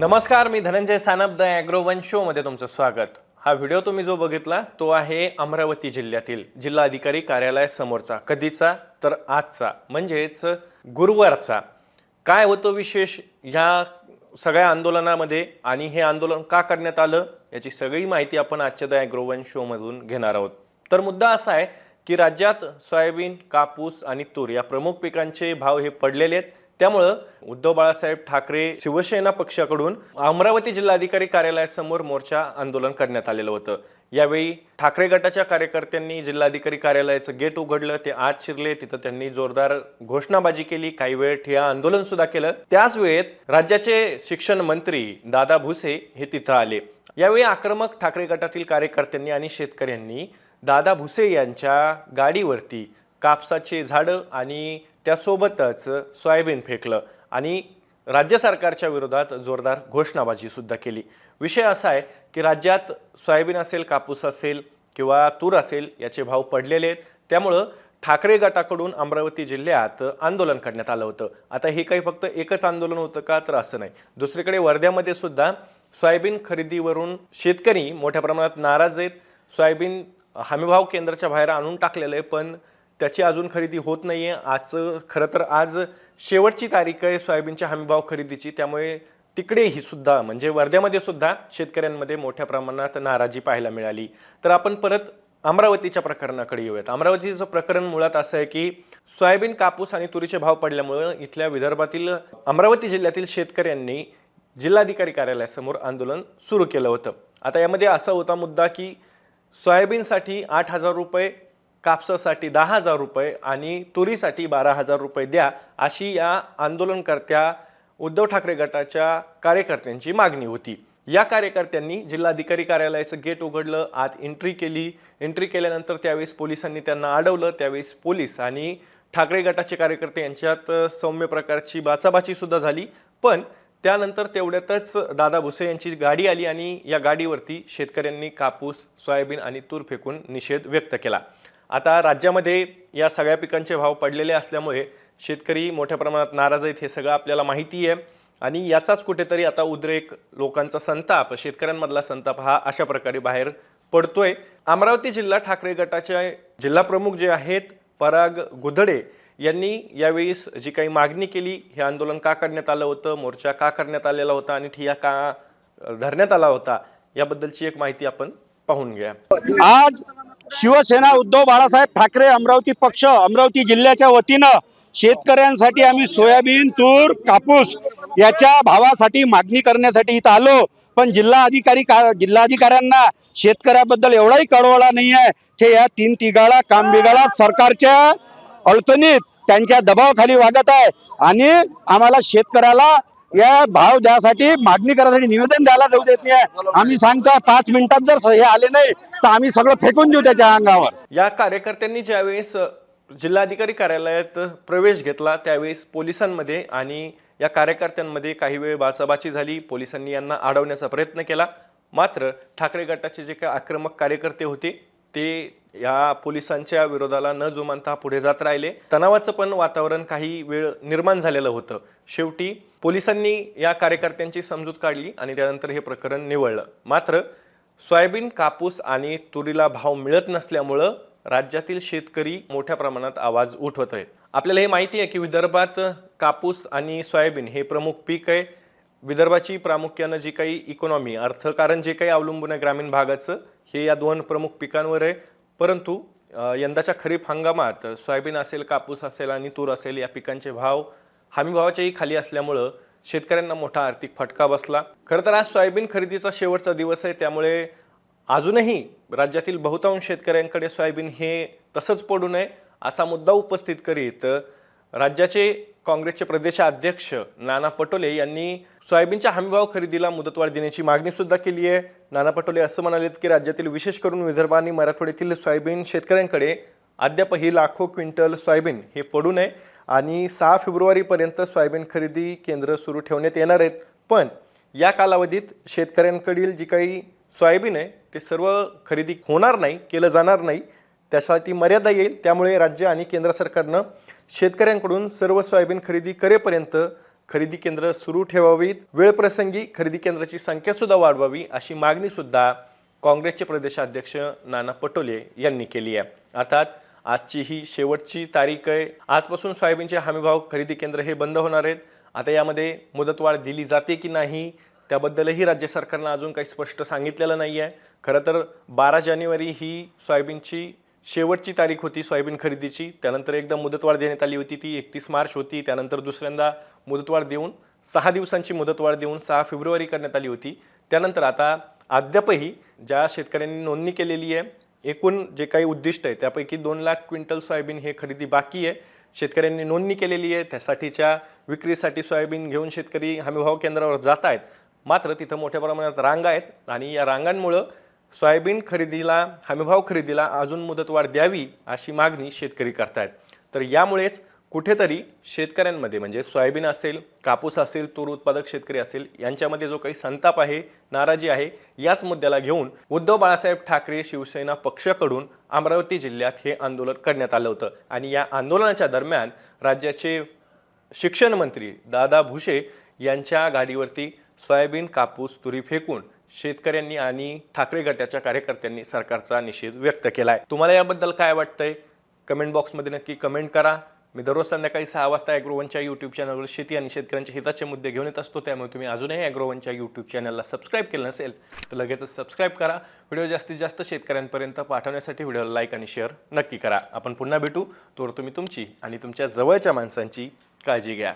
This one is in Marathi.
नमस्कार मी धनंजय सानप द ॲग्रोवन शोमध्ये तुमचं स्वागत. हा व्हिडिओ तुम्ही जो बघितला तो आहे अमरावती जिल्ह्यातील जिल्हा अधिकारी कार्यालय समोरचा कधीचा तर आजचा म्हणजेच गुरुवारचा. काय होतं विशेष ह्या सगळ्या आंदोलनामध्ये आणि हे आंदोलन का करण्यात आलं याची सगळी माहिती आपण आजच्या द ॲग्रो वन शोमधून घेणार आहोत. तर मुद्दा असा आहे की राज्यात सोयाबीन कापूस आणि तूर या प्रमुख पिकांचे भाव हे पडलेले आहेत. त्यामुळं उद्धव बाळासाहेब ठाकरे शिवसेना पक्षाकडून अमरावती जिल्हाधिकारी कार्यालयासमोर मोर्चा आंदोलन करण्यात आलेलं होतं. यावेळी ठाकरे गटाच्या कार्यकर्त्यांनी जिल्हाधिकारी कार्यालयाचं गेट उघडलं ते आत शिरले तिथं त्यांनी जोरदार घोषणाबाजी केली काही वेळ ठिया आंदोलन सुद्धा केलं. त्याच वेळेत राज्याचे शिक्षण मंत्री दादा भुसे हे तिथं आले. यावेळी आक्रमक ठाकरे गटातील कार्यकर्त्यांनी आणि शेतकऱ्यांनी दादा भुसे यांच्या गाडीवरती कापसाचे झाडं आणि त्यासोबतच सोयाबीन फेकलं आणि राज्य सरकारच्या विरोधात जोरदार घोषणाबाजी सुद्धा केली. विषय असा आहे की राज्यात सोयाबीन असेल कापूस असेल किंवा तूर असेल याचे भाव पडलेले आहेत. त्यामुळं ठाकरे गटाकडून अमरावती जिल्ह्यात आंदोलन करण्यात आलं होतं. आता हे काही फक्त एकच आंदोलन होतं का तर असं नाही. दुसरीकडे वर्ध्यामध्ये सुद्धा सोयाबीन खरेदीवरून शेतकरी मोठ्या प्रमाणात नाराज आहेत. सोयाबीन हमीभाव केंद्राच्या बाहेर आणून टाकलेलं आहे पण त्याची अजून खरेदी होत नाही आहे आजचं खरं तर आज शेवटची तारीख आहे सोयाबीनच्या हमीभाव खरेदीची. त्यामुळे तिकडेही सुद्धा म्हणजे वर्ध्यामध्ये सुद्धा शेतकऱ्यांमध्ये मोठ्या प्रमाणात नाराजी पाहायला मिळाली. तर आपण परत अमरावतीच्या प्रकरणाकडे येऊयात. अमरावतीचं प्रकरण मुळात असं आहे की सोयाबीन कापूस आणि तुरीचे भाव पडल्यामुळं इथल्या विदर्भातील अमरावती जिल्ह्यातील शेतकऱ्यांनी जिल्हाधिकारी कार्यालयासमोर आंदोलन सुरू केलं होतं. आता यामध्ये असा होता मुद्दा की सोयाबीनसाठी आठ हजार रुपये कापसासाठी दहा हजार रुपये आणि तुरीसाठी बारा हजार रुपये द्या अशी या आंदोलनकर्त्या उद्धव ठाकरे गटाच्या कार्यकर्त्यांची मागणी होती. या कार्यकर्त्यांनी जिल्हाधिकारी कार्यालयाचं गेट उघडलं आत एंट्री केली. एंट्री केल्यानंतर त्यावेळेस पोलिसांनी त्यांना अडवलं. त्यावेळेस पोलीस आणि ठाकरे गटाचे कार्यकर्ते यांच्यात सौम्य प्रकारची बाचाबाची सुद्धा झाली. पण त्यानंतर तेवढ्यातच दादा भुसे यांची गाडी आली आणि या गाडीवरती शेतकऱ्यांनी कापूस सोयाबीन आणि तूर फेकून निषेध व्यक्त केला. आता राज्यामध्ये या सगळ्या पिकांचे भाव पडलेले असल्यामुळे शेतकरी मोठ्या प्रमाणात नाराज आहेत हे सगळं आपल्याला माहिती आहे. आणि याचाच कुठेतरी आता उद्रेक लोकांचा संताप शेतकऱ्यांमधला संताप हा अशा प्रकारे बाहेर पडतोय. अमरावती जिल्हा ठाकरे गटाचे जिल्हा प्रमुख जे आहेत पराग गुधडे यांनी यावेळी जी काही मागणी केली हे आंदोलन का करण्यात आलं होतं मोर्चा का करण्यात आलेला होता आणि ठिया का धरण्यात आला होता याबद्दलची एक माहिती आपण पाहून घ्या. आज शिवसेना उद्धव बाळासाहेब ठाकरे अमरावती पक्ष अमरावती जिल्ह्याच्या वतीनं शेतकऱ्यांसाठी आम्ही सोयाबीन तूर कापूस याच्या भावासाठी मागणी करण्यासाठी इथं आलो. पण जिल्हा अधिकारी का जिल्हाधिकाऱ्यांना शेतकऱ्याबद्दल एवढाही कळवळा नाही आहे ते या तीन तिघाळा काम बिघाडा सरकारच्या अडचणीत त्यांच्या दबावाखाली वागत आहे. आणि आम्हाला शेतकऱ्याला या भाव द्यासाठी मागणी करायसाठी निवेदन द्यायला जाऊ देत नाही. आम्ही सांगतो पाच मिनिटात जर हे आले नाही तर आम्ही सगळं फेकून देऊ त्याच्या अंगावर. या कार्यकर्त्यांनी ज्यावेळेस जिल्हाधिकारी कार्यालयात प्रवेश घेतला त्यावेळेस पोलिसांमध्ये आणि या कार्यकर्त्यांमध्ये काही वेळ बाचाबाची झाली. पोलिसांनी यांना अडवण्याचा प्रयत्न केला. मात्र ठाकरे गटाचे जे काही आक्रमक कार्यकर्ते होते ते या पोलिसांच्या विरोधाला न जुमानता पुढे जात राहिले. तणावाचं पण वातावरण काही वेळ निर्माण झालेलं होतं. शेवटी पोलिसांनी या कार्यकर्त्यांची समजूत काढली आणि त्यानंतर हे प्रकरण निवळलं मात्र सोयाबीन कापूस आणि तुरीला भाव मिळत नसल्यामुळं राज्यातील शेतकरी मोठ्या प्रमाणात आवाज उठवत आहेत. आपल्याला हे माहिती आहे की विदर्भात कापूस आणि सोयाबीन हे प्रमुख पीक आहे. विदर्भाची प्रामुख्यानं जी काही इकॉनॉमी अर्थकारण जे काही अवलंबून आहे ग्रामीण भागाचं हे या दोन प्रमुख पिकांवर आहे. परंतु यंदाच्या खरीप हंगामात सोयाबीन असेल कापूस असेल आणि तूर असेल या पिकांचे भाव हमीभावाच्याही खाली असल्यामुळं शेतकऱ्यांना मोठा आर्थिक फटका बसला. खरं तर आज सोयाबीन खरेदीचा शेवटचा दिवस आहे त्यामुळे अजूनही राज्यातील बहुतांश शेतकऱ्यांकडे सोयाबीन हे तसंच पडू नये असा मुद्दा उपस्थित करीत राज्याचे काँग्रेसचे प्रदेशाध्यक्ष नाना पटोले यांनी सोयाबीनच्या हमीभाव खरेदीला मुदतवाढ देण्याची मागणी सुद्धा केली आहे. नाना पटोले असं म्हणालेत की राज्यातील विशेष करून विदर्भ आणि मराठवाड्यातील सोयाबीन शेतकऱ्यांकडे अद्याप ही लाखो क्विंटल सोयाबीन हे पडू नये आणि सहा फेब्रुवारीपर्यंत सोयाबीन खरेदी केंद्र सुरू ठेवण्यात येणार आहेत. पण या कालावधीत शेतकऱ्यांकडील जी काही सोयाबीन आहे ते सर्व खरेदी होणार नाही केलं जाणार नाही. त्यासाठी मर्यादा येईल. त्यामुळे राज्य आणि केंद्र सरकारनं शेतकऱ्यांकडून सर्व सोयाबीन खरेदी करेपर्यंत खरेदी केंद्र सुरू ठेवावीत. वेळप्रसंगी खरेदी केंद्राची संख्यासुद्धा वाढवावी अशी मागणीसुद्धा काँग्रेसचे प्रदेशाध्यक्ष नाना पटोले यांनी केली आहे. अर्थात आजची ही शेवटची तारीख आहे. आजपासून सोयाबीनचे हमीभाव खरेदी केंद्र हे बंद होणार आहेत. आता यामध्ये मुदतवाढ दिली जाते की नाही त्याबद्दलही राज्य सरकारनं अजून काही स्पष्ट सांगितलेलं नाही आहे खरं तर बारा जानेवारी ही सोयाबीनची शेवटची तारीख होती सोयाबीन खरेदीची. त्यानंतर एकदा मुदतवाढ देण्यात आली होती ती एकतीस मार्च होती. त्यानंतर दुसऱ्यांदा मुदतवाढ देऊन सहा दिवसांची मुदतवाढ देऊन सहा फेब्रुवारी करण्यात आली होती. त्यानंतर आता अद्यापही ज्या शेतकऱ्यांनी नोंदणी केलेली आहे एकूण जे काही उद्दिष्ट आहे त्यापैकी दोन लाख क्विंटल सोयाबीन हे खरेदी बाकी आहे. शेतकऱ्यांनी नोंदणी केलेली आहे त्यासाठीच्या विक्रीसाठी सोयाबीन घेऊन शेतकरी हमीभाव केंद्रावर जात आहेत. मात्र तिथं मोठ्या प्रमाणात रांगा आहेत आणि या रांगांमुळं सोयाबीन खरेदीला हमीभाव खरेदीला अजून मुदतवाढ द्यावी अशी मागणी शेतकरी करतायत. तर यामुळेच कुठेतरी शेतकऱ्यांमध्ये म्हणजे सोयाबीन असेल कापूस असेल तूर उत्पादक शेतकरी असेल यांच्यामध्ये जो काही संताप आहे नाराजी आहे याच मुद्द्याला घेऊन उद्धव बाळासाहेब ठाकरे शिवसेना पक्षाकडून अमरावती जिल्ह्यात हे आंदोलन करण्यात आलं होतं. आणि या आंदोलनाच्या दरम्यान राज्याचे शिक्षण मंत्री दादा भुसे यांच्या गाडीवरती सोयाबीन कापूस तुरी फेकून शेतकऱ्यांनी आणि ठाकरे गटाच्या कार्यकर्त्यांनी सरकारचा निषेध व्यक्त केला आहे तुम्हाला याबद्दल काय वाटतंय? कमेंट बॉक्समध्ये नक्की कमेंट करा. मी दररोज संध्याकाळी सहा वाजता ॲग्रोवनच्या यूट्यूब चॅनलवर शेती आणि शेतकऱ्यांच्या हिताचे मुद्दे घेऊन येत असतो. त्यामुळे तुम्ही अजूनही ॲग्रोवनच्या यूट्यूब चॅनलला सबस्क्राईब केलं नसेल तर लगेचच सबस्क्राईब करा. व्हिडिओ जास्तीत जास्त शेतकऱ्यांपर्यंत पाठवण्यासाठी व्हिडिओला लाईक आणि शेअर नक्की करा. आपण पुन्हा भेटू. तोवर तुम्ही तुमची आणि तुमच्या जवळच्या माणसांची काळजी घ्या.